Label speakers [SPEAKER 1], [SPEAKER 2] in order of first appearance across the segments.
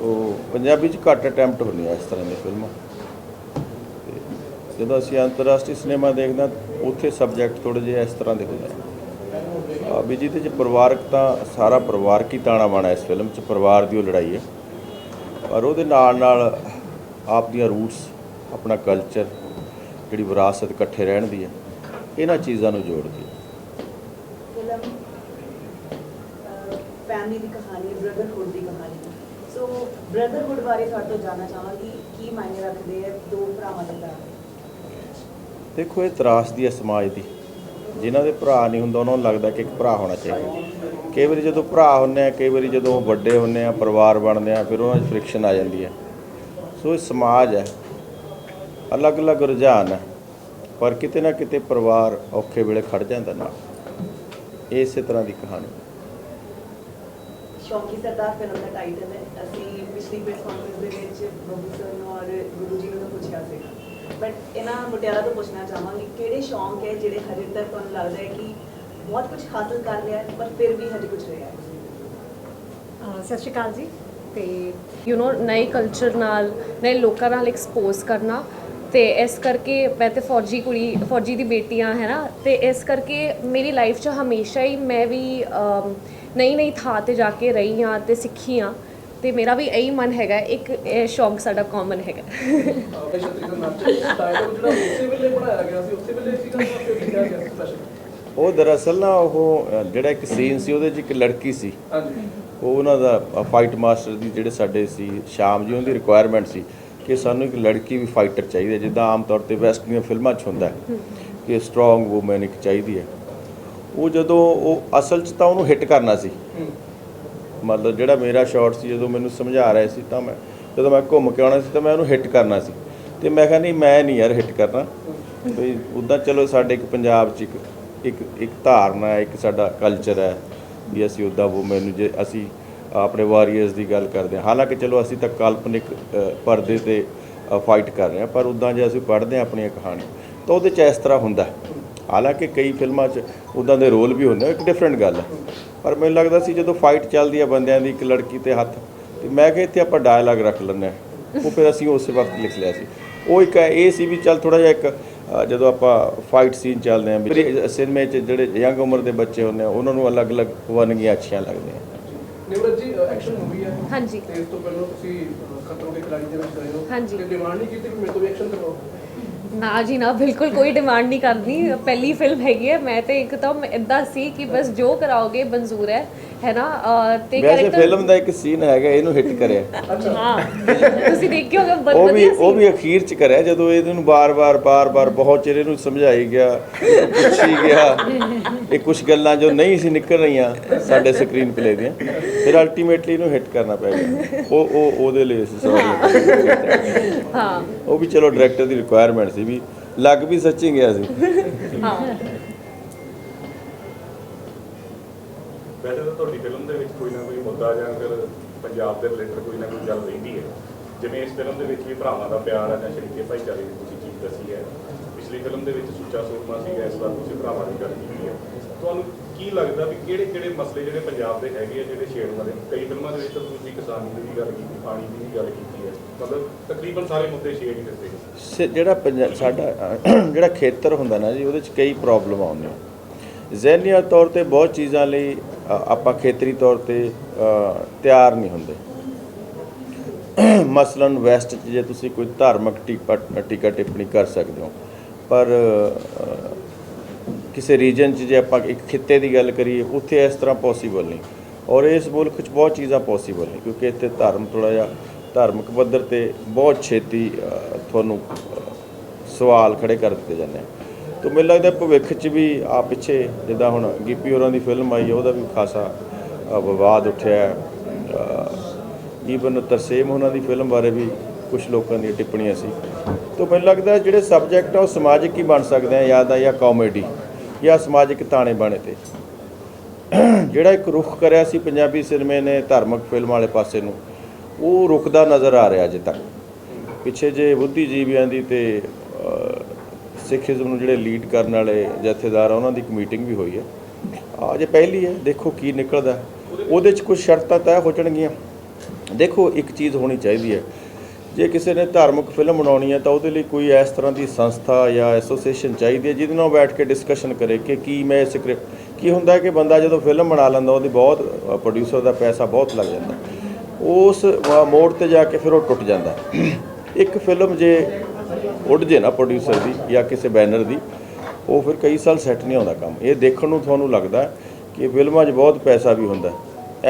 [SPEAKER 1] ਉਹ ਪੰਜਾਬੀ 'ਚ ਘੱਟ ਅਟੈਂਪਟ ਹੁੰਦੀਆਂ ਇਸ ਤਰ੍ਹਾਂ ਦੀਆਂ ਫਿਲਮਾਂ। ਤੇ ਜਦੋਂ ਅਸੀਂ ਅੰਤਰਰਾਸ਼ਟਰੀ ਸਿਨੇਮਾ ਦੇਖਦੇ ਹਾਂ, ਉੱਥੇ ਸਬਜੈਕਟ ਥੋੜ੍ਹੇ ਜਿਹੇ ਇਸ ਤਰ੍ਹਾਂ ਦੇ ਹੁੰਦੇ ਆ। ਵੀ ਜਿਹਦੇ 'ਚ ਪਰਿਵਾਰਕ ਤਾਂ ਸਾਰਾ ਪਰਿਵਾਰਕ ਹੀ ਤਾਣਾ ਬਾਣਾ ਇਸ ਫਿਲਮ 'ਚ, ਪਰਿਵਾਰ ਦੀ ਉਹ ਲੜਾਈ ਹੈ। ਪਰ ਉਹਦੇ ਨਾਲ ਨਾਲ ਆਪ ਦੀਆਂ ਰੂਟਸ ਆਪਣਾ ਕਲਚਰ ਜਿਹੜੀ ਵਿਰਾਸਤ ਇਕੱਠੇ ਰਹਿਣ ਦੀ ਹੈ, ਇਹਨਾਂ ਚੀਜ਼ਾਂ ਨੂੰ ਜੋੜਦੀ ਹੈ।
[SPEAKER 2] ਫੈਮਿਲੀ ਦੀ ਕਹਾਣੀ ਬ੍ਰਦਰਹੁੱਡ ਦੀ ਕਹਾਣੀ। ਸੋ ਬ੍ਰਦਰਹੁੱਡ ਬਾਰੇ ਤੁਹਾਡੇ ਤੋਂ ਜਾਣਨਾ ਚਾਹਾਂਗੀ, ਕੀ ਮਾਇਨੇ ਰੱਖਦੇ ਹੈ ਦੋ ਭਰਾਵਾਂ ਦੇ ਪਿਆਰ
[SPEAKER 1] ਦੇਖੋ, ਇਹ ਤਰਾਸਦੀ ਹੈ ਸਮਾਜ ਦੀ। ਜਿਨ੍ਹਾਂ ਦੇ ਭਰਾ ਨਹੀਂ ਹੁੰਦਾ, ਉਹਨਾਂ ਨੂੰ ਲੱਗਦਾ ਕਿ ਇੱਕ ਭਰਾ ਹੋਣਾ ਚਾਹੀਦਾ। ਕਈ ਵਾਰੀ ਜਦੋਂ ਭਰਾ ਹੁੰਦੇ ਆ, ਕਈ ਵਾਰੀ ਜਦੋਂ ਵੱਡੇ ਹੁੰਦੇ ਆ, ਪਰਿਵਾਰ ਬਣਦੇ ਆ, ਫਿਰ ਉਹਨਾਂ 'ਚ ਫ੍ਰਿਕਸ਼ਨ ਆ ਜਾਂਦੀ ਹੈ ਸੋ ਇਹ ਸਮਾਜ ਹੈ ਅਲੱਗ-ਅਲੱਗ ਰੁਝਾਨ ਹੈ ਪਰ ਕਿਤੇ ਨਾ ਕਿਤੇ ਪਰਿਵਾਰ ਔਖੇ ਵੇਲੇ ਖੜ ਜਾਂਦਾ ਨਾਲ। ਇਹ ਇਸੇ ਤਰ੍ਹਾਂ ਦੀ ਕਹਾਣੀ।
[SPEAKER 2] ਸ਼ੌਂਕੀ ਸਰਦਾਰ ਫਿਲਮ ਦਾ ਟਾਈਟਲ ਹੈ। ਅਸੀਂ ਪਿਛਲੀ ਪ੍ਰੈਸ ਕਾਨਫਰੰਸ ਦੇ ਵਿੱਚ ਬੱਬੂ ਸਰ ਨੂੰ ਔਰ ਗੁਰੂ ਜੀ ਨੂੰ ਪੁੱਛਿਆ ਸੀਗਾ। ਬਟ ਇਹਨਾਂ ਮੁਟਿਆਰਾਂ ਤੋਂ ਪੁੱਛਣਾ ਚਾਹਾਂਗੀ, ਕਿਹੜੇ ਸ਼ੌਂਕ ਹੈ ਜਿਹੜੇ ਹਜੇ ਤੱਕ ਤੁਹਾਨੂੰ ਲੱਗਦਾ ਹੈ ਕਿ ਬਹੁਤ ਕੁਝ ਹਾਸਲ ਕਰ ਲਿਆ ਪਰ ਫਿਰ ਵੀ ਹਜੇ ਕੁਝ ਰਿਹਾ ਹੈ?
[SPEAKER 3] ਸਤਿ ਸ਼੍ਰੀ ਅਕਾਲ ਜੀ। ਤੇ ਯੂ نو ਨਏ ਕਲਚਰ ਨਾਲ, ਨਏ ਲੋਕਾਂ ਨਾਲ ਐਕਸਪੋਜ਼ ਕਰਨਾ ਤੇ ਇਸ ਕਰਕੇ ਮੈਂ ਤੇ ਫੌਜੀ ਕੁੜੀ, ਫੌਜੀ ਦੀ ਬੇਟੀ ਆ ਹੈ ਨਾ? ਤੇ ਇਸ ਕਰਕੇ ਮੇਰੀ ਲਾਈਫ 'ਚ ਹਮੇਸ਼ਾ ਹੀ ਮੈਂ ਵੀ ਨਈ ਨਈ ਥਾਂ ਤੇ ਜਾ ਕੇ ਰਹੀ ਹਾਂ ਤੇ ਸਿੱਖੀ ਹਾਂ ਤੇ ਮੇਰਾ ਵੀ ਇਹੀ ਮਨ ਹੈਗਾ ਇੱਕ ਇਹ ਸ਼ੌਂਕ ਸਾਡਾ ਕਾਮਨ ਹੈਗਾ।
[SPEAKER 1] ਉਹ ਦਰਅਸਲ ਨਾ ਉਹ ਜਿਹੜਾ ਇੱਕ ਸੀਨ ਸੀ ਉਹਦੇ 'ਚ ਇੱਕ ਲੜਕੀ ਸੀ।
[SPEAKER 4] ਹਾਂਜੀ।
[SPEAKER 1] ਉਹ ਉਹਨਾਂ ਦਾ ਫਾਈਟ ਮਾਸਟਰ ਦੀ ਜਿਹੜੇ ਸਾਡੇ ਸੀ ਸ਼ਾਮ ਜੀ ਉਹਦੀ ਰਿਕੁਆਇਰਮੈਂਟ ਸੀ ਕਿ ਸਾਨੂੰ ਇੱਕ ਲੜਕੀ ਵੀ ਫਾਈਟਰ ਚਾਹੀਦੀ ਹੈ। ਜਿੱਦਾਂ ਆਮ ਤੌਰ ਤੇ ਵੈਸਟ ਦੀਆਂ ਫਿਲਮਾਂ 'ਚ ਹੁੰਦਾ ਹੈ ਕਿ ਸਟਰੋਂਗ ਵੂਮਨ ਇੱਕ ਚਾਹੀਦੀ ਹੈ। ਉਹ ਜਦੋਂ ਉਹ ਅਸਲ 'ਚ ਤਾਂ ਉਹਨੂੰ ਹਿੱਟ ਕਰਨਾ ਸੀ। ਮਤਲਬ ਜਿਹੜਾ ਮੇਰਾ ਸ਼ਾਟ ਸੀ ਜਦੋਂ ਮੈਨੂੰ ਸਮਝਾ ਰਹੇ ਸੀ ਤਾਂ ਮੈਂ ਜਦੋਂ ਮੈਂ ਘੁੰਮ ਕੇ ਆਉਣਾ ਸੀ ਤਾਂ ਮੈਂ ਉਹਨੂੰ ਹਿੱਟ ਕਰਨਾ ਸੀ। ਤੇ ਮੈਂ ਕਿਹਾ ਨਹੀਂ ਮੈਂ ਨਹੀਂ ਯਾਰ ਹਿੱਟ ਕਰਨਾ। ਵੀ ਉਦਾਂ ਚਲੋ ਸਾਡੇ ਇੱਕ ਪੰਜਾਬ 'ਚ ਇੱਕ ਇੱਕ ਇੱਕ ਧਾਰਨਾ ਹੈ ਇੱਕ ਸਾਡਾ ਕਲਚਰ ਹੈ ਵੀ ਅਸੀਂ ਉਦਾਂ ਉਹ ਮੈਨੂੰ ਜੇ ਅਸੀਂ ਆਪਣੇ ਵਾਰੀਅਰਸ ਦੀ ਗੱਲ ਕਰਦੇ ਹਾਂ। ਹਾਲਾਂਕਿ ਚਲੋ ਅਸੀਂ ਤਾਂ ਕਾਲਪਨਿਕ ਪਰਦੇ ਤੇ ਫਾਈਟ ਕਰ ਰਹੇ ਹਾਂ ਪਰ ਉਦਾਂ ਜੇ ਅਸੀਂ ਪੜ੍ਹਦੇ ਹਾਂ ਆਪਣੀਆਂ ਕਹਾਣੀਆਂ ਤਾਂ ਉਹਦੇ 'ਚ ਇਸ ਤਰ੍ਹਾਂ ਹੁੰਦਾ। ਹਾਲਾਂਕਿ ਕਈ ਫਿਲਮਾਂ 'ਚ ਉਦਾਂ ਦੇ ਰੋਲ ਵੀ ਹੁੰਦੇ ਇੱਕ ਡਿਫਰੈਂਟ ਗੱਲ ਹੈ ਪਰ ਮੈਨੂੰ ਲੱਗਦਾ ਸੀ ਜਦੋਂ ਫਾਈਟ ਚੱਲਦੀ ਆ ਬੰਦਿਆਂ ਦੀ ਇੱਕ ਲੜਕੀ ਤੇ ਹੱਥ ਤੇ ਮੈਂ ਕਿਹਾ ਇੱਥੇ ਆਪਾਂ ਡਾਇਲੌਗ ਰੱਖ ਲੈਂਦੇ ਹਾਂ ਉਹ ਫਿਰ ਅਸੀਂ ਉਸੇ ਵਕਤ ਲਿਖ ਲਿਆ ਸੀ। ਉਹ ਇੱਕ ਇਹ ਸੀ ਵੀ ਚੱਲ ਥੋੜਾ ਜਿਹਾ ਇੱਕ ਜਦੋਂ ਆਪਾਂ ਫਾਈਟ ਸੀਨ ਚੱਲਦੇ ਆ ਵੀ ਸਿਨੇਮੇ 'ਚ ਜਿਹੜੇ ਯੰਗ ਉਮਰ ਦੇ ਬੱਚੇ ਹੁੰਦੇ ਆ ਉਹਨਾਂ ਨੂੰ ਅਲੱਗ-ਅਲੱਗ ਵੰਨਗੀਆਂ ਅੱਛੀਆਂ ਲੱਗਦੀਆਂ।
[SPEAKER 4] ਨਿਮਰਤ ਜੀ ਐਕਸ਼ਨ ਮੂਵੀ ਹੈ
[SPEAKER 3] ਹਾਂਜੀ।
[SPEAKER 4] ਤੇ ਇਸ ਤੋਂ ਪਹਿਲਾਂ ਤੁਸੀਂ ਖਤਰੋਂ ਕੇ ਖਿਲਾੜੀ ਦੇ ਵਿੱਚ ਗਏ ਹੋ।
[SPEAKER 3] ਹਾਂਜੀ।
[SPEAKER 4] ਤੇ ਡਿਮਾਂਡ ਨਹੀਂ ਕੀਤੀ ਕਿ ਮੇਰੇ ਤੋਂ ਵੀ ਐਕਸ਼ਨ ਕਰਵਾਓ?
[SPEAKER 3] ਨਾ ਜੀ ਨਾ ਬਿਲਕੁਲ ਕੋਈ ਡਿਮਾਂਡ ਨਹੀਂ ਕਰਦੀ। ਪਹਿਲੀ ਫਿਲਮ ਹੈਗੀ ਹੈ ਮੈਂ ਤੇ ਇੱਕਦਮ ਇਦਾਂ ਸੀ ਕਿ ਬਸ ਜੋ ਕਰਾਓਗੇ ਮਨਜ਼ੂਰ ਹੈ ਹੈ ਨਾ? ਤੇ
[SPEAKER 1] ਵੈਸੇ
[SPEAKER 3] character-
[SPEAKER 1] ਫਿਲਮ ਦਾ ਇੱਕ ਸੀਨ ਹੈਗਾ ਇਹਨੂੰ ਹਿੱਟ ਕਰਿਆ।
[SPEAKER 3] ਹਾਂ ਤੁਸੀਂ ਦੇਖਿਓ ਕਿ ਬਹੁਤ
[SPEAKER 1] ਉਹ ਵੀ
[SPEAKER 3] ਵਧੀਆ
[SPEAKER 1] ਉਹ
[SPEAKER 3] ਸੀ।
[SPEAKER 1] ਵੀ ਅਖੀਰ ਚ ਕਰਿਆ ਜਦੋਂ ਇਹਨੂੰ ਬਾਰ-ਬਾਰ ਬਾਰ-ਬਾਰ ਬਹੁਤ ਚਿਰ ਇਹਨੂੰ ਸਮਝਾਈ ਗਿਆ ਪੁੱਛੀ ਗਿਆ ਇਹ ਕੁਝ ਗੱਲਾਂ ਜੋ ਨਹੀਂ ਸੀ ਨਿਕਲ ਰਹੀਆਂ ਸਾਡੇ ਸਕਰੀਨ ਪਲੇ ਦੀਆਂ ਫਿਰ ਅਲਟੀਮੇਟਲੀ ਇਹਨੂੰ ਹਿੱਟ ਕਰਨਾ ਪੈ ਗਿਆ। ਉਹ ਉਹ ਉਹਦੇ ਲਈ ਸੀ
[SPEAKER 3] ਹਾਂ।
[SPEAKER 1] ਉਹ ਵੀ ਚਲੋ ਡਾਇਰੈਕਟਰ ਦੀ ਰਿਕੁਆਇਰਮੈਂਟ ਸੀ। ਵੀ ਲੱਗ ਵੀ ਸੱਚੀ ਗਿਆ ਸੀ।
[SPEAKER 3] ਹਾਂ।
[SPEAKER 5] ਵੈਸੇ ਤਾਂ ਤੁਹਾਡੀ ਫਿਲਮ ਦੇ ਵਿੱਚ ਕੋਈ ਨਾ ਕੋਈ ਮੁੱਦਾ ਜਾਂ ਫਿਰ ਪੰਜਾਬ ਦੇ ਰਿਲੇਟਡ ਕੋਈ ਨਾ ਕੋਈ ਗੱਲ ਰਹਿੰਦੀ ਹੈ। ਜਿਵੇਂ ਇਸ ਫਿਲਮ ਦੇ ਵਿੱਚ ਵੀ ਭਰਾਵਾਂ ਦਾ ਪਿਆਰ ਆ ਜਾਂ ਸ਼ਰੀਕੇ ਭਾਈਚਾਰੇ ਦੀ ਤੁਸੀਂ ਚੀਜ਼ ਦੱਸੀ ਹੈ। ਪਿਛਲੀ ਫਿਲਮ ਦੇ ਵਿੱਚ ਸੁੱਚਾ ਸੂਰਮਾ ਸੀਗਾ ਇਸ ਵਾਰ ਤੁਸੀਂ ਭਰਾਵਾਂ ਦੀ ਗੱਲ ਕੀਤੀ ਹੈ। ਤੁਹਾਨੂੰ ਕੀ ਲੱਗਦਾ ਵੀ ਕਿਹੜੇ ਕਿਹੜੇ ਮਸਲੇ ਜਿਹੜੇ ਪੰਜਾਬ ਦੇ ਹੈਗੇ ਆ ਜਿਹੜੇ ਛੇੜਨ ਵਾਲੇ ਕਈ ਫਿਲਮਾਂ ਦੇ ਵਿੱਚ ਤਾਂ ਤੁਸੀਂ ਕਿਸਾਨੀ ਦੀ ਵੀ ਗੱਲ ਕੀਤੀ ਪਾਣੀ ਦੀ ਵੀ ਗੱਲ ਕੀਤੀ ਹੈ। ਮਤਲਬ ਤਕਰੀਬਨ ਸਾਰੇ ਮੁੱਦੇ ਛੇੜ ਹੀ ਦਿੱਤੇ
[SPEAKER 1] ਸ- ਜਿਹੜਾ ਪੰਜਾ- ਸਾਡਾ ਜਿਹੜਾ ਖੇਤਰ ਹੁੰਦਾ ਨਾ ਜੀ ਉਹਦੇ ਚ ਕਈ ਪ੍ਰੋਬਲਮ ਆਉਂਦੀਆਂ ਜ਼ਹਿਨੀਆ ਤੌਰ ਤੇ ਬਹੁਤ ਚੀਜ਼ਾਂ ਲਈ ਅ, ਆਪਾਂ ਖੇਤਰੀ ਤੌਰ ਤੇ ਅ, ਤਿਆਰ ਨਹੀਂ ਹੁੰਦੇ। ਮਸਲਨ ਵੈਸਟ 'ਚ ਜੇ ਤੁਸੀਂ ਕੋਈ ਧਾਰਮਿਕ ਟੀਕਾ ਟੀਕਾ ਟਿੱਪਣੀ ਕਰ ਸਕਦੇ ਹੋ। ਪਰ ਅ, ਕਿਸੇ ਰੀਜਨ 'ਚ ਜੇ ਆਪਾਂ ਇੱਕ ਖਿੱਤੇ ਦੀ ਗੱਲ ਕਰੀਏ, ਉੱਥੇ ਇਸ ਤਰ੍ਹਾਂ ਪੋਸੀਬਲ ਨਹੀਂ। ਔਰ ਇਸ ਮੁਲਕ 'ਚ ਬਹੁਤ ਚੀਜ਼ਾਂ ਪੋਸੀਬਲ ਨਹੀਂ ਕਿਉਂਕਿ ਇੱਥੇ ਧਰਮ ਥੋੜਾ ਜਿਹਾ ਧਾਰਮਿਕ ਪੱਧਰ ਤੇ ਬਹੁਤ ਛੇਤੀ ਤੁਹਾਨੂੰ ਸਵਾਲ ਖੜੇ ਕਰ ਦਿੱਤੇ ਜਾਂਦੇ ਆ। ਤਾਂ ਮੈਨੂੰ ਲੱਗਦਾ ਭਵਿੱਖ 'ਚ ਵੀ ਆ ਪਿੱਛੇ ਜਿੱਦਾਂ ਹੁਣ ਗੀਪੀ ਹੋਰਾਂ ਦੀ ਫਿਲਮ ਆਈ ਹੈ ਉਹਦਾ ਵੀ ਖਾਸਾ ਵਿਵਾਦ ਉੱਠਿਆ ਈਵਨ ਤਰਸੇਮ ਉਹਨਾਂ ਦੀ ਫਿਲਮ ਬਾਰੇ ਵੀ ਕੁਝ ਲੋਕਾਂ ਦੀਆਂ ਟਿੱਪਣੀਆਂ ਸੀ। ਤਾਂ ਮੈਨੂੰ ਲੱਗਦਾ ਜਿਹੜੇ ਸਬਜੈਕਟ ਆ, ਉਹ ਸਮਾਜਿਕ ਹੀ ਬਣ ਸਕਦੇ ਆ ਜਾਂ ਤਾਂ ਜਾਂ ਕਾਮੇਡੀ ਜਾਂ ਸਮਾਜਿਕ ਤਾਣੇ ਬਾਣੇ ਤੇ। ਜਿਹੜਾ ਇੱਕ ਰੁਖ ਕਰਿਆ ਸੀ ਪੰਜਾਬੀ ਸਿਨੇਮੇ ਨੇ ਧਾਰਮਿਕ ਫਿਲਮ ਵਾਲੇ ਪਾਸੇ ਨੂੰ ਉਹ ਰੁਕਦਾ ਨਜ਼ਰ ਆ ਰਿਹਾ ਅਜੇ ਤੱਕ। ਪਿੱਛੇ ਜੇ ਬੁੱਧੀਜੀਵੀਆਂ ਦੀ ਤੇ ਅ, ਸਿੱਖੀਜ਼ਮ ਨੂੰ ਜਿਹੜੇ ਲੀਡ ਕਰਨ ਵਾਲੇ ਜਥੇਦਾਰ ਆ ਉਹਨਾਂ ਦੀ ਇੱਕ ਮੀਟਿੰਗ ਵੀ ਹੋਈ ਹੈ। ਆ ਜੇ ਪਹਿਲੀ ਹੈ ਦੇਖੋ ਕੀ ਨਿਕਲਦਾ। ਉਹਦੇ 'ਚ ਕੁਝ ਸ਼ਰਤਾਂ ਤੈਅ ਹੋ ਜਾਣਗੀਆਂ। ਦੇਖੋ ਇੱਕ ਚੀਜ਼ ਹੋਣੀ ਚਾਹੀਦੀ ਹੈ। ਜੇ ਕਿਸੇ ਨੇ ਧਾਰਮਿਕ ਫਿਲਮ ਬਣਾਉਣੀ ਹੈ ਤਾਂ ਉਹਦੇ ਲਈ ਕੋਈ ਇਸ ਤਰ੍ਹਾਂ ਦੀ ਸੰਸਥਾ ਜਾਂ ਐਸੋਸੀਏਸ਼ਨ ਚਾਹੀਦੀ ਹੈ ਜਿਹਦੇ ਨਾਲ ਬੈਠ ਕੇ ਡਿਸਕਸ਼ਨ ਕਰੇ ਕਿ ਕੀ ਮੈਂ ਸਕ੍ਰਿਪਟ ਕੀ ਹੁੰਦਾ ਹੈ ਕਿ ਬੰਦਾ ਜਦੋਂ ਫਿਲਮ ਬਣਾ ਲੈਂਦਾ ਉਹਦੀ ਬਹੁਤ ਪ੍ਰੋਡਿਊਸਰ ਦਾ ਪੈਸਾ ਬਹੁਤ ਲੱਗ ਜਾਂਦਾ। ਉਸ ਅ, ਮੋੜ ਤੇ ਜਾ ਕੇ ਫਿਰ ਉਹ ਟੁੱਟ ਜਾਂਦਾ। ਇੱਕ ਫਿਲਮ ਜੇ ਉੱਡ ਜੇ ਨਾ ਪ੍ਰੋਡਿਊਸਰ ਦੀ ਜਾਂ ਕਿਸੇ ਬੈਨਰ ਦੀ ਉਹ ਫਿਰ ਕਈ ਸਾਲ ਸੈੱਟ ਨਹੀਂ ਆਉਂਦਾ ਕੰਮ। ਇਹ ਦੇਖਣ ਨੂੰ ਤੁਹਾਨੂੰ ਲੱਗਦਾ ਕਿ ਫਿਲਮਾਂ 'ਚ ਬਹੁਤ ਪੈਸਾ ਵੀ ਹੁੰਦਾ।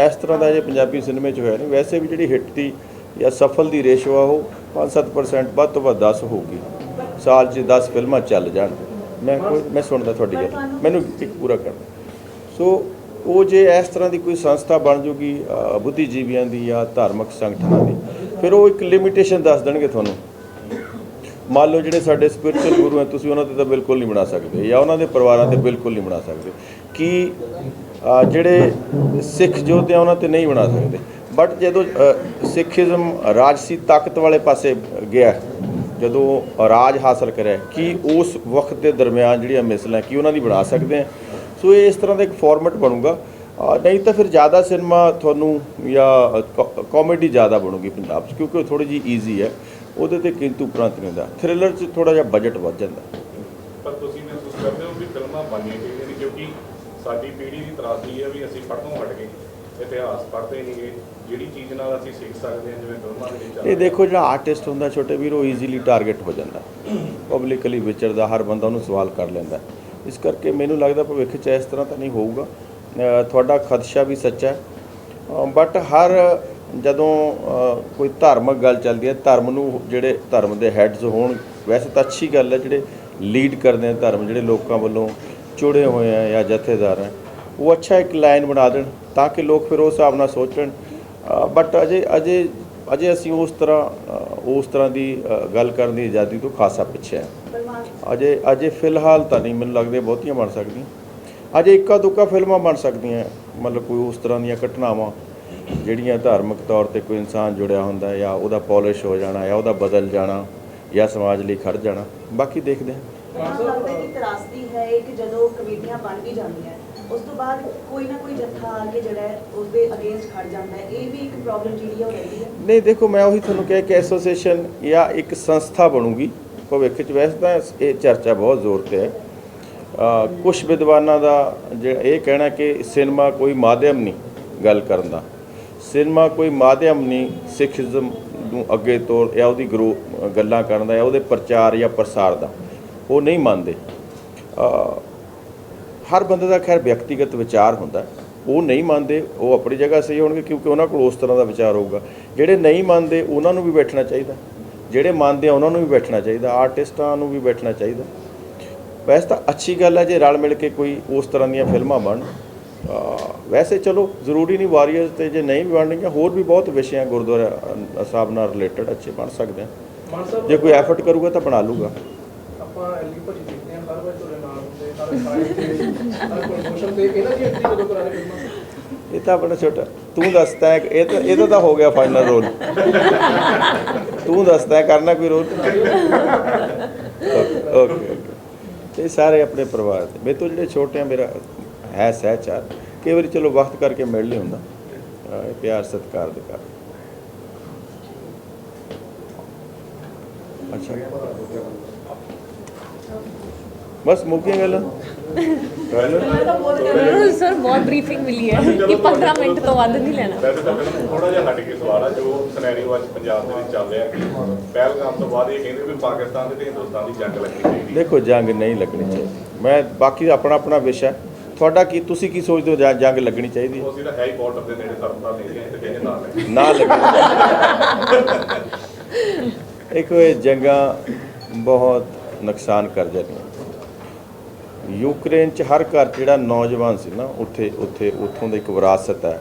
[SPEAKER 1] ਇਸ ਤਰ੍ਹਾਂ ਦਾ ਜੇ ਪੰਜਾਬੀ ਸਿਨੇਮੇ 'ਚ ਹੋਇਆ ਨਹੀਂ ਵੈਸੇ ਵੀ ਜਿਹੜੀ ਹਿੱਟ ਦੀ ਜਾਂ ਸਫਲ ਦੀ ਰੇਸ਼ਵਾ ਹੋ ਉਹ 5-7% ਵੱਧ ਤੋਂ ਵੱਧ 10 ਹੋਊਗੀ। ਸਾਲ 'ਚ 10 ਫਿਲਮਾਂ ਚੱਲ ਜਾਣ। ਮੈਂ ਕੋਈ ਮੈਂ ਸੁਣਦਾ ਤੁਹਾਡੀ ਗੱਲ। ਮੈਨੂੰ ਇੱਕ ਪੂਰਾ ਕਰਨਾ। ਸੋ ਉਹ ਜੇ ਇਸ ਤਰ੍ਹਾਂ ਦੀ ਕੋਈ ਸੰਸਥਾ ਬਣ ਜੂਗੀ ਬੁੱਧੀਜੀਵੀਆਂ ਦੀ ਜਾਂ ਧਾਰਮਿਕ ਸੰਗਠਨਾਂ ਦੀ, ਫਿਰ ਉਹ ਇੱਕ ਲਿਮਿਟੇਸ਼ਨ ਦੱਸ ਦੇਣਗੇ ਤੁਹਾਨੂੰ। ਮੰਨ ਲਓ ਜਿਹੜੇ ਸਾਡੇ ਸਪਿਰਚੁਅਲ ਗੁਰੂ ਹੈ, ਤੁਸੀਂ ਉਹਨਾਂ ਤੇ ਤਾਂ ਬਿਲਕੁਲ ਨਹੀਂ ਬਣਾ ਸਕਦੇ, ਜਾਂ ਉਹਨਾਂ ਦੇ ਪਰਿਵਾਰਾਂ ਤੇ ਬਿਲਕੁਲ ਨਹੀਂ ਬਣਾ ਸਕਦੇ। ਕਿ ਜਿਹੜੇ ਸਿੱਖ ਯੋਧੇ ਆ, ਉਹਨਾਂ ਤੇ ਨਹੀਂ ਬਣਾ ਸਕਦੇ? ਬਟ ਜਦੋਂ ਅ, ਸਿੱਖੀਜ਼ਮ ਰਾਜਸੀ ਤਾਕਤ ਵਾਲੇ ਪਾਸੇ ਗਿਆ ਜਦੋਂ ਰਾਜ ਹਾਸਲ ਕਰਿਆ ਕਿ ਉਸ ਵਕਤ ਦੇ ਦਰਮਿਆਨ ਜਿਹੜੀਆਂ ਮਿਸਲਾਂ ਕੀ ਉਹਨਾਂ ਦੀ ਬਣਾ ਸਕਦੇ ਆ? ਸੋ ਇਹ ਇਸ ਤਰ੍ਹਾਂ ਦਾ ਇੱਕ ਫਾਰਮੈਟ ਬਣੂਗਾ। ਨਹੀਂ ਤਾਂ ਫਿਰ ਜ਼ਿਆਦਾ ਸਿਨੇਮਾ ਤੁਹਾਨੂੰ ਜਾਂ ਕਾਮੇਡੀ ਜ਼ਿਆਦਾ ਬਣੂਗੀ ਪੰਜਾਬ 'ਚ ਕਿਉਂਕਿ ਉਹ ਥੋੜੀ ਜੀ ਈਜ਼ੀ ਹੈ। ਉਹਦੇ ਤੇ ਕਿੰਤੂ ਪ੍ਰੰਤ ਨਹੀਂ ਹੁੰਦਾ। ਥ੍ਰਿਲਰ 'ਚ ਥੋੜਾ ਜਿਹਾ ਬਜਟ ਵੱਧ ਜਾਂਦਾ।
[SPEAKER 5] ਪਰ ਤੁਸੀਂ ਮਹਿਸੂਸ ਕਰਦੇ ਹੋ ਵੀ ਫਿਲਮਾਂ ਬਣਨੀਆਂ ਚਾਹੀਦੀਆਂ ਨੇ ਕਿਉਂਕਿ ਸਾਡੀ ਪੀੜ੍ਹੀ ਦੀ ਤਰਾਸਦੀ ਹੈ ਵੀ ਅਸੀਂ ਪੜ੍ਹਨੋਂ ਹਟ ਗਏ। ਇਤਿਹਾਸ ਪੜ੍ਹਦੇ ਨਹੀਂਗੇ ਜਿਹੜੀ ਚੀਜ਼ ਨਾਲ ਅਸੀਂ ਸਿੱਖ ਸਕਦੇ ਹਾਂ ਜਿਵੇਂ ਫਿਲਮਾਂ ਦੇ ਵਿੱਚ
[SPEAKER 1] ਇਹ ਦੇਖੋ ਜਿਹੜਾ ਆਰਟਿਸਟ ਹੁੰਦਾ ਛੋਟੇ ਵੀਰ ਉਹ ਈਜ਼ੀਲੀ ਟਾਰਗੇਟ ਹੋ ਜਾਂਦਾ। ਪਬਲਿਕਲੀ ਵਿਚਰਦਾ ਹਰ ਬੰਦਾ ਉਹਨੂੰ ਸਵਾਲ ਕਰ ਲੈਂਦਾ। ਇਸ ਕਰਕੇ ਮੈਨੂੰ ਲੱਗਦਾ ਭਵਿੱਖ 'ਚ ਇਸ ਤਰ੍ਹਾਂ ਤਾਂ ਨਹੀਂ ਹੋਊਗਾ। ਤੁਹਾਡਾ ਖਦਸ਼ਾ ਵੀ ਸੱਚਾ ਹੈ। ਬਟ ਹਰ ਜਦੋਂ ਕੋਈ ਧਾਰਮਿਕ ਗੱਲ ਚੱਲਦੀ ਹੈ ਧਰਮ ਨੂੰ ਜਿਹੜੇ ਧਰਮ ਦੇ ਹੈਡਸ ਹੋਣ ਵੈਸੇ ਤਾਂ ਅੱਛੀ ਗੱਲ ਹੈ ਜਿਹੜੇ ਲੀਡ ਕਰਦੇ ਆ ਧਰਮ ਜਿਹੜੇ ਲੋਕਾਂ ਵੱਲੋਂ ਚੁੜੇ ਹੋਏ ਆ ਜਾਂ ਜਥੇਦਾਰ ਹੈ ਉਹ ਅੱਛਾ ਇੱਕ ਲਾਈਨ ਬਣਾ ਦੇਣ। ਤਾਂ ਕਿ ਲੋਕ ਫਿਰ ਉਸ ਹਿਸਾਬ ਨਾਲ ਸੋਚਣ ਬਟ ਅਜੇ ਅਜੇ ਅਜੇ ਅਸੀਂ ਉਸ ਤਰ੍ਹਾਂ ਉਸ ਤਰ੍ਹਾਂ ਦੀ ਗੱਲ ਕਰਨ ਦੀ ਆਜ਼ਾਦੀ ਤੋਂ ਖਾਸਾ ਪਿੱਛੇ ਹਾਂ। ਅਜੇ ਅਜੇ ਫਿਲਹਾਲ ਤਾਂ ਨਹੀਂ, ਮੈਨੂੰ ਲੱਗਦਾ ਬਹੁਤੀਆਂ ਬਣ ਸਕਦੀਆਂ। ਅਜੇ ਇੱਕਾ ਦੁੱਕਾ ਫਿਲਮਾਂ ਬਣ ਸਕਦੀਆਂ, ਮਤਲਬ ਕੋਈ ਉਸ ਤਰ੍ਹਾਂ ਦੀਆਂ ਘਟਨਾਵਾਂ, ਜਿਹੜੀਆਂ ਧਾਰਮਿਕ ਤੌਰ ਤੇ ਕੋਈ ਇਨਸਾਨ ਜੁੜਿਆ ਹੁੰਦਾ ਜਾਂ ਉਹਦਾ ਪਾਲਿਸ਼ ਹੋ ਜਾਣਾ, ਜਾਂ ਉਹਦਾ ਬਦਲ ਜਾਣਾ, ਜਾਂ ਸਮਾਜ ਲਈ ਖੜ ਜਾਣਾ। ਬਾਕੀ ਦੇਖਦੇ ਹਾਂ।
[SPEAKER 2] ਲੱਗਦਾ ਕਿ ਤਰਾਸਦੀ ਹੈ ਕਿ ਜਦੋਂ ਕਮੇਟੀਆਂ ਬਣ ਵੀ ਜਾਂਦੀਆਂ ਉਸ ਤੋਂ ਬਾਅਦ ਕੋਈ ਨਾ ਕੋਈ ਜੱਥਾ ਆ ਕੇ ਜਿਹੜਾ ਉਸ ਦੇ ਅਗੇਂਸਟ ਖੜ ਜਾਂਦਾ ਹੈ। ਇਹ ਵੀ ਇੱਕ ਪ੍ਰੋਬਲਮ ਜਿਹੜੀ ਹੈ ਉਹ ਰਹਿੰਦੀ ਹੈ।
[SPEAKER 1] ਨਹੀਂ, ਦੇਖੋ, ਮੈਂ ਉਹੀ ਤੁਹਾਨੂੰ ਕਿਹਾ ਕਿ ਐਸੋਸੀਏਸ਼ਨ ਜਾਂ ਇੱਕ ਸੰਸਥਾ ਬਣੂਗੀ। ਭਵਿੱਖ 'ਚ ਵੈਸੇ ਤਾਂ ਇਹ ਚਰਚਾ ਬਹੁਤ ਜ਼ੋਰ ਤੇ ਹੈ। ਕੁਝ ਵਿਦਵਾਨਾਂ ਦਾ ਜਿਹੜਾ ਇਹ ਕਹਿਣਾ ਕਿ ਸਿਨੇਮਾ ਕੋਈ ਮਾਧਿਅਮ ਨਹੀਂ ਗੱਲ ਕਰਨ ਦਾ। ਸਿਨੇਮਾ ਕੋਈ ਮਾਧਿਅਮ ਨਹੀਂ ਸਿੱਖੀਜ਼ਮ ਨੂੰ ਅੱਗੇ ਤੋਰ ਜਾਂ ਉਹਦੀ ਗਰੋ ਗੱਲਾਂ ਕਰਨ ਦਾ ਜਾਂ ਉਹਦੇ ਪ੍ਰਚਾਰ ਜਾਂ ਪ੍ਰਸਾਰ ਦਾ। ਉਹ ਨਹੀਂ ਮੰਨਦੇ। ਹਰ ਬੰਦੇ ਦਾ ਖੈਰ ਵਿਅਕਤੀਗਤ ਵਿਚਾਰ ਹੁੰਦਾ। ਉਹ ਨਹੀਂ ਮੰਨਦੇ ਉਹ ਆਪਣੀ ਜਗ੍ਹਾ ਸਹੀ ਹੋਣਗੇ ਕਿਉਂਕਿ ਉਹਨਾਂ ਕੋਲ ਉਸ ਤਰ੍ਹਾਂ ਦਾ ਵਿਚਾਰ ਹੋਊਗਾ। ਜਿਹੜੇ ਨਹੀਂ ਮੰਨਦੇ ਉਹਨਾਂ ਨੂੰ ਵੀ ਬੈਠਣਾ ਚਾਹੀਦਾ। ਜਿਹੜੇ ਮੰਨਦੇ ਆ ਉਹਨਾਂ ਨੂੰ ਵੀ ਬੈਠਣਾ ਚਾਹੀਦਾ। ਆਰਟਿਸਟਾਂ ਨੂੰ ਵੀ ਬੈਠਣਾ ਚਾਹੀਦਾ। ਵੈਸੇ ਤਾਂ ਅੱਛੀ ਗੱਲ ਹੈ ਜੇ ਰਲ ਮਿਲ ਕੇ ਕੋਈ ਉਸ ਤਰ੍ਹਾਂ ਦੀਆਂ ਫਿਲਮਾਂ ਬਣ ਵੈਸੇ ਚਲੋ ਜ਼ਰੂਰੀ ਨਹੀਂ ਵਾਰੀਅਰਸ ਤੇ ਜੇ ਨਹੀਂ ਵੀ ਬਣਨਗੀਆਂ ਹੋਰ ਵੀ ਬਹੁਤ ਵਿਸ਼ੇ ਆ ਗੁਰਦੁਆਰਾ ਸਾਹਿਬ ਨਾਲ ਰਿਲੇਟਡ ਅੱਛੇ ਬਣ ਸਕਦੇ ਆ। ਜੇ ਕੋਈ ਐਫਰਟ ਕਰੂਗਾ ਤਾਂ ਬਣਾ ਲੂਗਾ
[SPEAKER 4] ਆਪਾਂ ਐਲੀ ਭਾਜੀ ਤੁਹਾਡੇ ਹਰ ਫਾਈਟ ਤੇ ਹਰ ਪ੍ਰੋਮੋਸ਼ਨ ਤੇ ਇਹਨਾਂ ਦੀ ਐਂਟਰੀ ਕਦੋਂ ਕਰਾਣੇ ਫਿਲਮਾਂ
[SPEAKER 1] ਇਹ ਤਾਂ ਬੜਾ ਛੋਟਾ ਤੂੰ ਦੱਸਦਾ ਇਹ ਤਾਂ ਇਹਦਾ ਤਾਂ ਹੋ ਗਿਆ ਫਾਈਨਲ ਰੋਲ ਤੂੰ ਦੱਸਦਾ ਕਰਨਾ ਕੋਈ ਰੋਲ ਓਕੇ ਓਕੇ ਇਹ ਸਾਰੇ ਆਪਣੇ ਪਰਿਵਾਰ ਦੇ। ਮੇਰੇ ਤੋਂ ਜਿਹੜੇ ਛੋਟੇ ਆ, ਮੇਰਾ ਹੈ ਸਹਿਚਾਰ ਕਈ ਵਾਰੀ ਚਲੋ ਵਕਤ ਕਰਕੇ ਮਿਲ ਨਹੀਂ ਹੁੰਦਾ। ਪਿਆਰ ਸਤਿਕਾਰ ਦੇ ਕਾਰਨ। ਅੱਛਾ। ਬਸ ਮੁੱਕੀਆਂ ਗੱਲਾਂ।
[SPEAKER 3] ਸਰ ਬਹੁਤ ਬਰੀਫਿੰਗ ਮਿਲੀ ਹੈ ਕਿ 15 ਮਿੰਟ ਤੋਂ ਵੱਧ ਨਹੀਂ ਲੈਣਾ।
[SPEAKER 5] ਵੈਸੇ ਤਾਂ ਫਿਲਮ ਥੋੜਾ ਜਿਹਾ ਹਟ ਕੇ ਸਵਾਲ ਆ ਜੋ ਸਿਨੈਰੀਓ ਅੱਜ ਪੰਜਾਬ ਦੇ ਵਿੱਚ ਚੱਲ ਰਿਹਾ ਪਹਿਲਗਾਮ ਤੋਂ ਬਾਅਦ ਇਹ ਕਹਿੰਦੇ ਵੀ ਪਾਕਿਸਤਾਨ ਤੇ ਤੇ ਹਿੰਦੁਸਤਾਨ ਦੀ ਜੰਗ ਲੱਗਣੀ ਚਾਹੀਦੀ
[SPEAKER 1] ਦੇਖੋ ਜੰਗ ਨਹੀਂ ਲੱਗਣੀ ਚਾਹੀਦੀ। ਮੈਂ ਬਾਕੀ ਆਪਣਾ ਆਪਣਾ ਵਿਸ਼ਾ ਤੁਹਾਡਾ ਕੀ ਤੁਸੀਂ ਕੀ ਸੋਚਦੇ ਹੋ ਜੰਗ ਲੱਗਣੀ ਚਾਹੀਦੀ ਹੈ?
[SPEAKER 5] ਉਹ ਅਸੀਂ ਤਾਂ ਹੈ ਹੀ ਬਾਰਡਰ ਦੇ ਨੇੜੇ ਸਰਪਾ ਨਹੀਂ ਗਏ ਤੇ ਕਹਿੰਦੇ ਨਾਲ ਹੈ
[SPEAKER 1] ਨਾ ਲੱਗਣੀ। ਇੱਕ ਇਹ ਜੰਗਾਂ ਬਹੁਤ ਨੁਕਸਾਨ ਕਰ ਜਾਂਦੀਆਂ ਯੂਕਰੇਨ ਚ ਹਰ ਘਰ 'ਚ ਜਿਹੜਾ ਨੌਜਵਾਨ ਸੀ ਨਾ ਉੱਥੇ ਉੱਥੇ ਉੱਥੋਂ ਦੀ ਇੱਕ ਵਿਰਾਸਤ ਹੈ।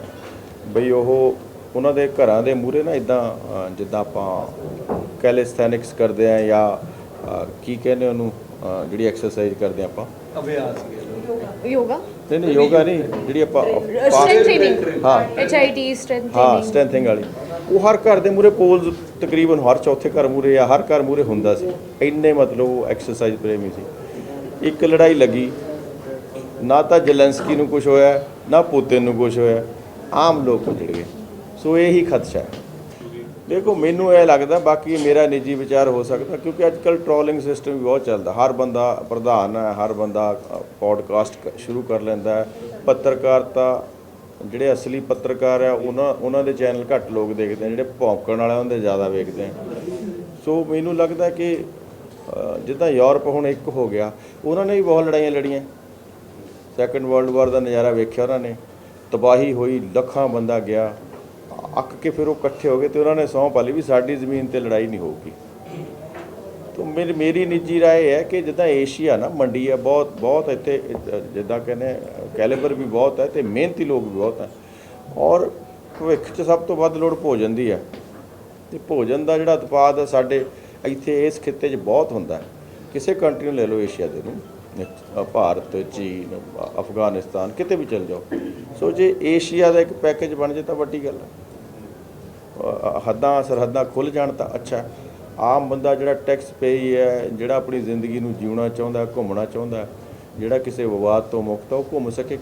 [SPEAKER 1] ਬਈ ਉਹ ਉਹਨਾਂ ਦੇ ਘਰਾਂ ਦੇ ਮੂਹਰੇ ਨਾ ਇਦਾਂ ਜਿੱਦਾਂ ਆਪਾਂ ਕੈਲਿਸਥੈਨਿਕਸ ਕਰਦੇ ਆ ਜਾਂ ਕੀ ਕਹਿੰਦੇ ਉਹਨੂੰ ਜਿਹੜੀ ਐਕਸਰਸਾਈਜ਼ ਕਰਦੇ ਆ ਆਪਾਂ।
[SPEAKER 3] ਯੋਗਾ।
[SPEAKER 1] ਨਹੀਂ ਨਹੀਂ ਯੋਗਾ ਨਹੀਂ ਜਿਹੜੀ ਆਪਾਂ
[SPEAKER 3] ਸਟ੍ਰੈਂਥ ਟ੍ਰੇਨਿੰਗ
[SPEAKER 1] ਹਾਂ।
[SPEAKER 3] ਐਚਆਈਟੀ ਸਟ੍ਰੈਂਥ
[SPEAKER 1] ਹਾਂ ਸਟੈਂਥਿੰਗ ਵਾਲੀ। ਉਹ ਹਰ ਘਰ ਦੇ ਮੂਰੇ ਪੋਲਸ ਤਕਰੀਬਨ ਹਰ ਚੌਥੇ ਘਰ ਮੂਰੇ ਜਾਂ ਹਰ ਘਰ ਮੂਰੇ ਹੁੰਦਾ ਸੀ। ਇੰਨੇ ਮਤਲਬ ਉਹ ਐਕਸਰਸਾਈਜ਼ ਪ੍ਰੇਮੀ ਸੀ। ਇੱਕ ਲੜਾਈ ਲੱਗੀ। ਨਾ ਤਾਂ ਜਲੈਂਸਕੀ ਨੂੰ ਕੁਝ ਹੋਇਆ, ਨਾ ਪੁਤਿਨ ਨੂੰ ਕੁਝ ਹੋਇਆ। ਆਮ ਲੋਕ ਉਜੜ ਗਏ। ਸੋ ਇਹ ਹੀ ਖਦਸ਼ਾ ਹੈ। ਦੇਖੋ, ਮੈਨੂੰ ਇਹ ਲੱਗਦਾ ਬਾਕੀ ਮੇਰਾ ਨਿੱਜੀ ਵਿਚਾਰ ਹੋ ਸਕਦਾ ਕਿਉਂਕਿ ਅੱਜ ਕੱਲ ਟ੍ਰੋਲਿੰਗ ਸਿਸਟਮ ਵੀ ਬਹੁਤ ਚੱਲਦਾ। ਹਰ ਬੰਦਾ ਪ੍ਰਧਾਨ ਹੈ, ਹਰ ਬੰਦਾ ਪੋਡਕਾਸਟ ਸ਼ੁਰੂ ਕਰ ਲੈਂਦਾ ਹੈ। ਪੱਤਰਕਾਰਤਾ ਜਿਹੜੇ ਅਸਲੀ ਪੱਤਰਕਾਰ ਆ ਉਹਨਾਂ ਉਹਨਾਂ ਦੇ ਚੈਨਲ ਘੱਟ ਲੋਕ ਦੇਖਦੇ ਆ ਜਿਹੜੇ ਭੌਂਕਣ ਵਾਲੇ ਹੁੰਦੇ ਜ਼ਿਆਦਾ ਵੇਖਦੇ ਆ। ਸੋ ਮੈਨੂੰ ਲੱਗਦਾ ਕਿ ਜਿੱਦਾਂ ਯੂਰਪ ਹੁਣ ਇੱਕ ਹੋ ਗਿਆ ਉਹਨਾਂ ਨੇ ਵੀ ਬਹੁਤ ਲੜਾਈਆਂ ਲੜੀਆਂ ਸੈਕੰਡ ਵਰਲਡ ਵਾਰ ਦਾ ਨਜ਼ਾਰਾ ਵੇਖਿਆ ਉਹਨਾਂ ਨੇ ਤਬਾਹੀ ਹੋਈ ਲੱਖਾਂ ਬੰਦਾ ਗਿਆ ਅੱਕ ਕੇ ਫਿਰ ਉਹ ਇਕੱਠੇ ਹੋ ਗਏ ਤੇ ਉਹਨਾਂ ਨੇ ਸਹੁੰ ਪਾ ਲਈ ਵੀ ਸਾਡੀ ਜ਼ਮੀਨ ਤੇ ਲੜਾਈ ਨਹੀਂ ਹੋਊਗੀ ਤੋ ਮੇਰੀ ਮੇਰੀ ਨਿੱਜੀ رائے ਹੈ ਕਿ ਜਿੱਦਾਂ ਏਸ਼ੀਆ ਨਾ ਮੰਡੀ ਹੈ ਬਹੁਤ ਬਹੁਤ ਇੱਥੇ ਅ, ਜਿੱਦਾਂ ਕਹਿੰਦੇ ਕੈਲੀਬਰ ਵੀ ਬਹੁਤ ਹੈ ਤੇ ਮਿਹਨਤੀ ਲੋਕ ਵੀ ਬਹੁਤ ਹੈ ਔਰ ਭਵਿੱਖ 'ਚ ਸਭ ਤੋਂ ਵੱਧ ਲੋੜ ਭੋਜਨ ਦੀ ਹੈ ਤੇ ਭੋਜਨ ਦਾ ਜਿਹੜਾ ਉਤਪਾਦ ਹੈ ਸਾਡੇ ਇੱਥੇ ਇਸ ਖਿੱਤੇ 'ਚ ਬਹੁਤ ਹੁੰਦਾ ਕਿਸੇ ਕੰਟਰੀ ਨੂੰ ਲੈ ਲਓ ਏਸ਼ੀਆ ਦੇ ਨੂੰ ਭਾਰਤ, ਚੀਨ, ਅਫਗਾਨਿਸਤਾਨ, ਕਿਤੇ ਵੀ ਚਲ ਜਾਓ। ਸੋ ਜੇ ਏਸ਼ੀਆ ਦਾ ਇੱਕ ਪੈਕੇਜ ਬਣ ਜੇ ਤਾਂ ਵੱਡੀ ਗੱਲ ਹੈ। ਹੱਦਾਂ ਸਰਹੱਦਾਂ ਖੁੱਲ ਜਾਣ ਤਾਂ ਅੱਛਾ ਆਮ ਬੰਦਾ ਜਿਹੜਾ ਟੈਕਸ ਪੇਈ ਹੈ, ਜਿਹੜਾ ਆਪਣੀ ਜ਼ਿੰਦਗੀ ਨੂੰ ਜਿਉਣਾ ਚਾਹੁੰਦਾ, ਘੁੰਮਣਾ ਚਾਹੁੰਦਾ, ਜਿਹੜਾ ਕਿਸੇ ਵਿਵਾਦ ਤੋਂ ਮੁਕਤ ਹੈ, ਉਹ ਘੁੰਮ ਸਕੇ।